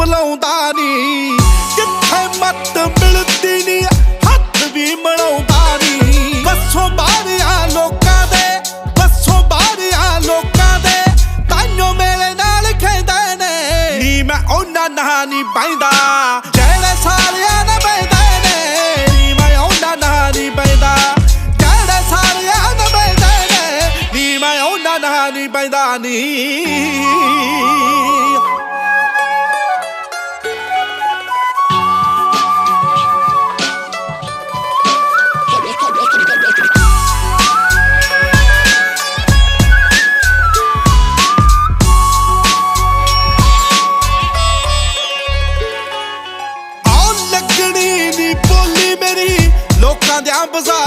ਬੁਲਾਉਂਦਾ ਨਹੀਂ ਕਿੱਥੇ ਮੱਤ ਮਿਲਦੀ ਨਹੀਂ ਹੱਥ ਵੀ ਮਲਾਉਂਦਾ ਨਹੀਂ ਬੱਸੋਂ ਬਾਹਰਿਆ ਲੋਕਾਂ ਦੇ, ਬੱਸੋਂ ਬਾਹਰਿਆ ਲੋਕਾਂ ਦੇ ਤਾਈਓ ਮੇਰੇ ਨਾਲ ਖੇਡਦੇ ਨੇ। ਨੀ ਮੈਂ ਉਹਨਾਂ ਨਾਲ ਨਹੀਂ ਪੈਂਦਾ ਜਿਹੜੇ ਸਾਰਿਆਂ ਨਾਲ ਪੈਂਦੇ ਨੇ। ਨੀ ਮੈਂ ਉਹਨਾਂ ਨਾਲ ਨਹੀਂ ਪੈਂਦਾ ਜਿਹੜੇ ਸਾਰਿਆਂ ਨਾਲ ਪੈਂਦੇ ਨੇ। ਨੀ ਮੈਂ ਉਹਨਾਂ ਨਾਲ ਨਹੀਂ ਪੈਂਦਾ ਨੀ। ਲੱਗਣੀ ਨਹੀਂ ਬੋਲੀ ਮੇਰੀ। ਲੋਕਾਂ ਦੇ ਅੰਬਜ਼ਾ